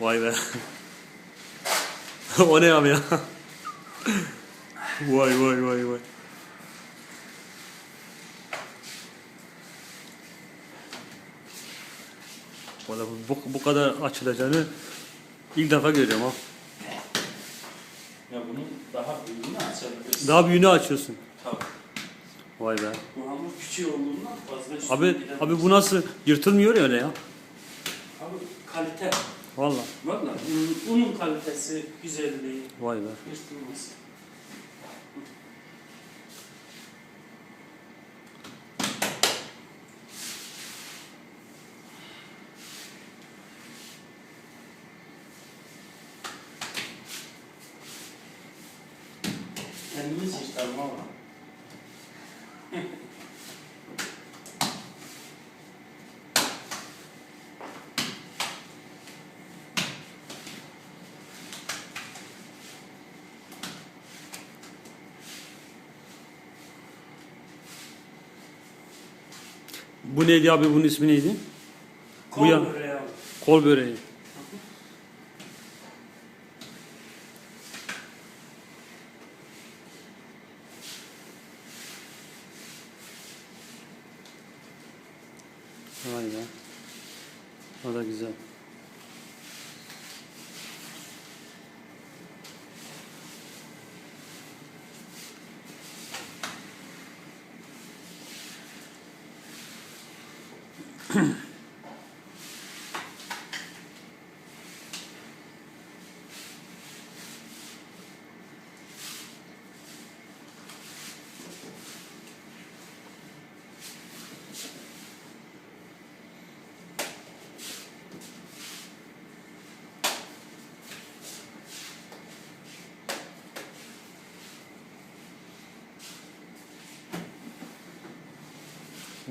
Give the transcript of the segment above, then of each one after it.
Vay be. o ne abi ya? vay vay vay vay. Valla bu, bu kadar açılacağını ilk defa görüyorum ha. Ya bunun daha büyüğünü açabiliriz. Daha büyüğünü açıyorsun. Tabii. Vay be. Bu hamur küçük olduğundan fazla Abi abi bu nasıl yırtılmıyor ya öyle ya. Abi kalite. Valla. Valla unun, unun kalitesi, güzelliği, Vay be. yırtılması. Kendimiz yırtalım ama. Bu neydi abi bunun ismi neydi? Bu ya- Kol böreği abi. Kol böreği. Vay be. O da güzel.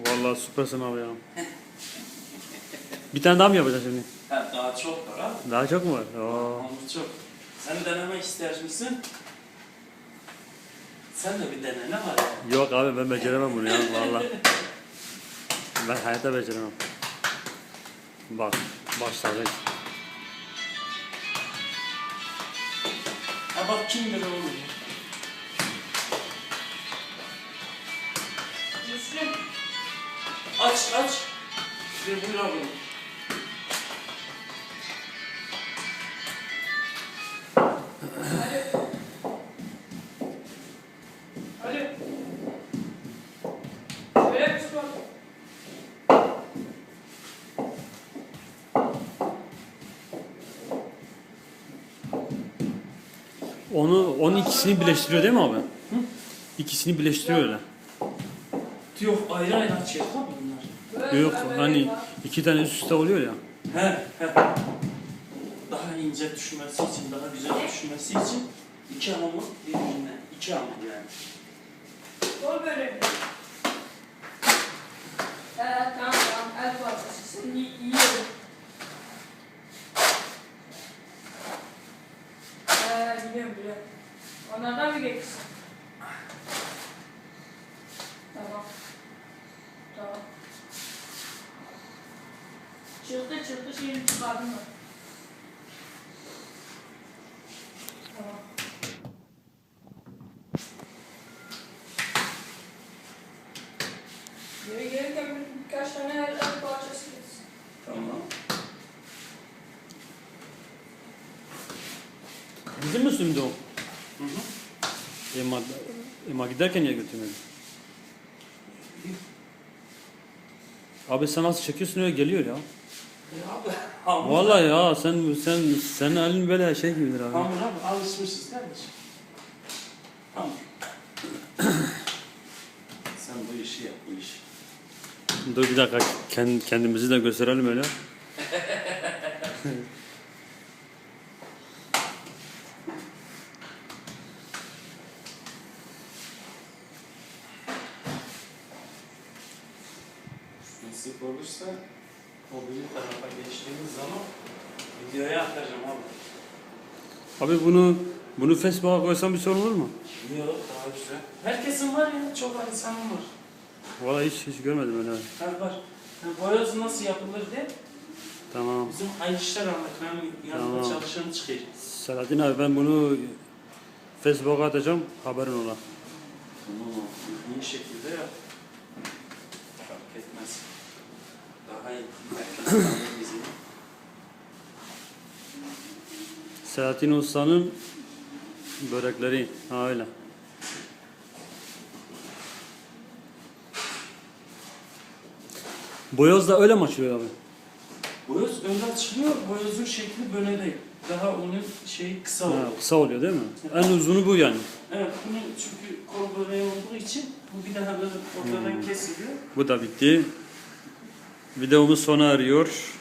Vallahi süpersin abi ya. Bir tane daha mı yapacaksın şimdi? Ha, daha çok var abi. Daha çok mu var? Oo. Hamur çok. Sen denemek ister misin? Sen de bir dene ne var ya? Yok abi ben beceremem bunu ya vallahi. Ben hayatta beceremem. Bak başladık. Ha bak kim bilir oğlum. Müslüm. Aç aç. Ve buyur abi. Hadi. Şöyle bir spor. Onu onun ikisini birleştiriyor değil mi abi? İkisini birleştiriyor öyle. Yok ayrı ayrı açıyor tabii bunlar. Yok hani iki tane üst üste oluyor ya. He he. Daha ince düşmesi için, daha güzel düşmesi için iki hamur birbirine. iki hamur yani. Kol böreği. Evet tamam tamam. El parçası. Sen iyi, iyi yedin. Ee, biliyorum biliyorum. Onlardan mı geçsin? Tamam. Tamam. Çıktı şimdi çıkardın mı? Tamam. Geri gelirken bir- birkaç tane el, el parçası geçsin. Tamam. Bizim mi sümdü o? Hı hı. Ema, Ema giderken niye götürmedin? Abi sen nasıl çekiyorsun öyle geliyor ya. Ya abi. Vallahi ya sen sen senin elin böyle şey gibidir abi. Hamur abi alışmışız kardeşim. Hamur. Sen bu işi yap bu işi. Dur bir dakika kend, kendimizi de gösterelim öyle. Nasip olursa o bir tarafa geçtiğimiz zaman videoya atacağım abi. Abi bunu bunu Facebook'a koysam bir sorun olur mu? Yok daha güzel. Herkesin var ya çok insanın var. Vallahi hiç hiç görmedim öyle. Ha var. Ha, boyoz nasıl yapılır diye Tamam. Bizim hayır işler anlatmanın yanında Tamam. çalışanı çıkıyor. Selahattin abi ben bunu Facebook'a atacağım. Haberin ola. Tamam iyi şekilde yap. Selahattin Usta'nın börekleri. Ha öyle. Boyoz da öyle mi açılıyor abi? Boyoz öyle açılıyor. Boyozun şekli böyle değil. Daha onun şeyi kısa Ha, oluyor. kısa oluyor değil mi? En uzunu bu yani. Evet, bunun çünkü kol böreği olduğu için bu bir daha böyle ortadan kesiliyor. Bu da bitti. Videomuz sona eriyor.